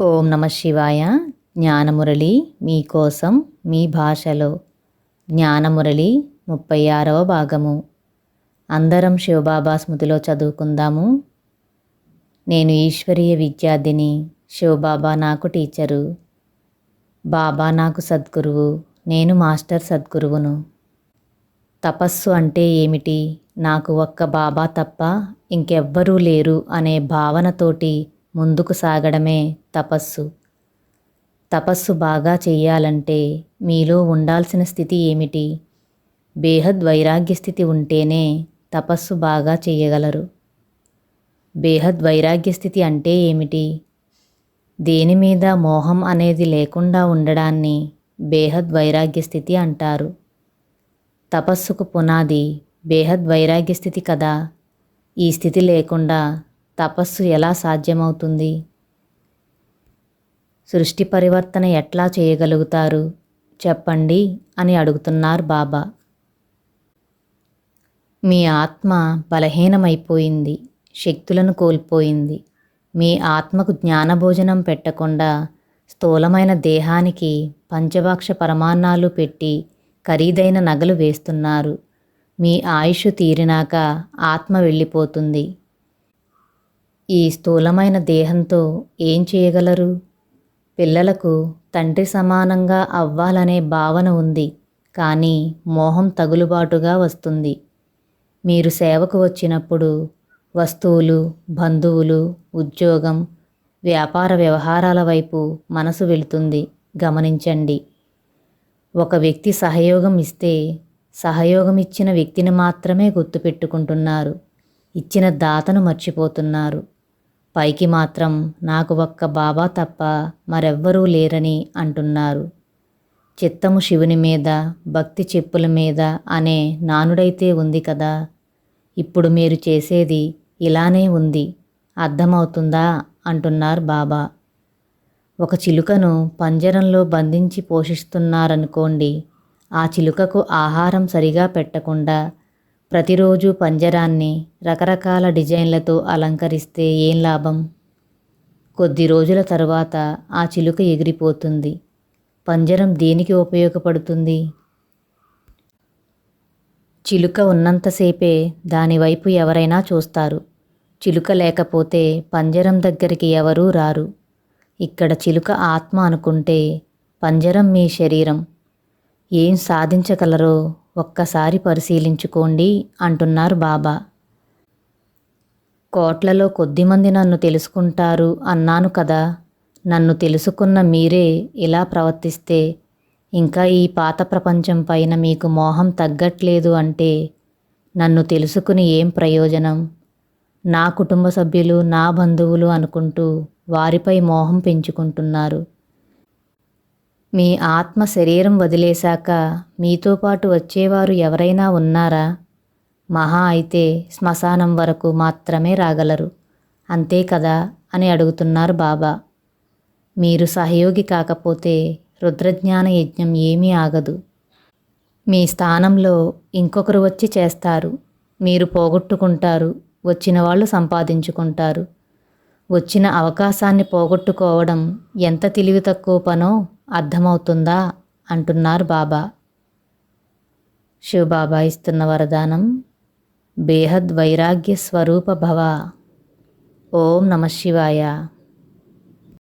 ఓం నమ శివాయ. జ్ఞానమురళి మీకోసం మీ భాషలో. జ్ఞానమురళి ముప్పై ఆరవ భాగము. అందరం శివబాబా స్మృతిలో చదువుకుందాము. నేను ఈశ్వరీయ విద్యార్థిని శివబాబా నాకు టీచరు. బాబా నాకు సద్గురువు నేను మాస్టర్ సద్గురువును. తపస్సు అంటే ఏమిటి? నాకు ఒక్క బాబా తప్ప ఇంకెవ్వరూ లేరు అనే భావనతోటి ముందుకు సాగడమే తపస్సు. తపస్సు బాగా చెయ్యాలంటే మీలో ఉండాల్సిన స్థితి ఏమిటి? బేహద్ వైరాగ్య స్థితి ఉంటేనే తపస్సు బాగా చేయగలరు బేహద్ వైరాగ్య స్థితి అంటే ఏమిటి? దేని మీద మోహం అనేది లేకుండా ఉండడాన్ని బేహద్ వైరాగ్య స్థితి అంటారు. తపస్సుకు పునాది బేహద్ వైరాగ్య స్థితి కదా. ఈ స్థితి లేకుండా తపస్సు ఎలా సాధ్యమవుతుంది? సృష్టి పరివర్తన ఎట్లా చేయగలుగుతారు? చెప్పండి అని అడుగుతున్నారు బాబా. మీ ఆత్మ బలహీనమైపోయింది శక్తులను కోల్పోయింది. మీ ఆత్మకు జ్ఞానభోజనం పెట్టకుండా స్థూలమైన దేహానికి పంచభాక్ష పరమాన్నాలు పెట్టి ఖరీదైన నగలు వేస్తున్నారు. మీ ఆయుష్ తీరినాక ఆత్మ వెళ్ళిపోతుంది. ఈ స్థూలమైన దేహంతో ఏం చేయగలరు? పిల్లలకు తండ్రి సమానంగా అవ్వాలనే భావన ఉంది కానీ మోహం తగులుబాటుగా వస్తుంది. మీరు సేవకు వచ్చినప్పుడు వస్తువులు బంధువులు ఉద్యోగం వ్యాపార వ్యవహారాల వైపు మనసు వెళుతుంది. గమనించండి. ఒక వ్యక్తి సహయోగం ఇస్తే సహయోగం ఇచ్చిన వ్యక్తిని మాత్రమే గుర్తుపెట్టుకుంటున్నారు. ఇచ్చిన దాతను మర్చిపోతున్నారు. పైకి మాత్రం నాకు ఒక్క బాబా తప్ప మరెవ్వరూ లేరని అంటున్నారు. చిత్తము శివుని మీద భక్తి చెప్పుల మీద అనే నానుడైతే ఉంది కదా. ఇప్పుడు మీరు చేసేది ఇలానే ఉంది. అర్థమవుతుందా? అంటున్నారు బాబా. ఒక చిలుకను పంజరంలో బంధించి పోషిస్తున్నారనుకోండి ఆ చిలుకకు ఆహారం సరిగా పెట్టకుండా ప్రతిరోజు పంజరాన్ని రకరకాల డిజైన్లతో అలంకరిస్తే ఏం లాభం? కొద్ది రోజుల తరువాత ఆ చిలుక ఎగిరిపోతుంది. పంజరం దేనికి ఉపయోగపడుతుంది? చిలుక ఉన్నంతసేపే దానివైపు ఎవరైనా చూస్తారు. చిలుక లేకపోతే పంజరం దగ్గరికి ఎవరూ రారు. ఇక్కడ చిలుక ఆత్మ అనుకుంటే పంజరం మీ శరీరం. ఏం సాధించగలరో ఒక్కసారి పరిశీలించుకోండి అంటున్నారు బాబా. కోట్లలో కొద్దిమంది నన్ను తెలుసుకుంటారు అన్నాను కదా. నన్ను తెలుసుకున్న మీరే ఇలా ప్రవర్తిస్తే ఇంకా ఈ పాత ప్రపంచం పైన మీకు మోహం తగ్గట్లేదు అంటే నన్ను తెలుసుకుని ఏం ప్రయోజనం? నా కుటుంబ సభ్యులు నా బంధువులు అనుకుంటూ వారిపై మోహం పెంచుకుంటున్నారు. మీ ఆత్మ శరీరం వదిలేశాక మీతో పాటు వచ్చేవారు ఎవరైనా ఉన్నారా? మహా అయితే శ్మశానం వరకు మాత్రమే రాగలరు. అంతే కదా? అని అడుగుతున్నారు బాబా. మీరు సహయోగి కాకపోతే రుద్రజ్ఞాన యజ్ఞం ఏమీ ఆగదు. మీ స్థానంలో ఇంకొకరు వచ్చి చేస్తారు. మీరు పోగొట్టుకుంటారు. వచ్చిన వాళ్ళు సంపాదించుకుంటారు. వచ్చిన అవకాశాన్ని పోగొట్టుకోవడం ఎంత తెలివి తక్కువ పనో? అర్థమవుతుందా? అంటున్నారు బాబా. శివబాబా ఇస్తున్న వరదానం బేహద్ వైరాగ్య స్వరూప భవ. ఓం నమ శివాయ.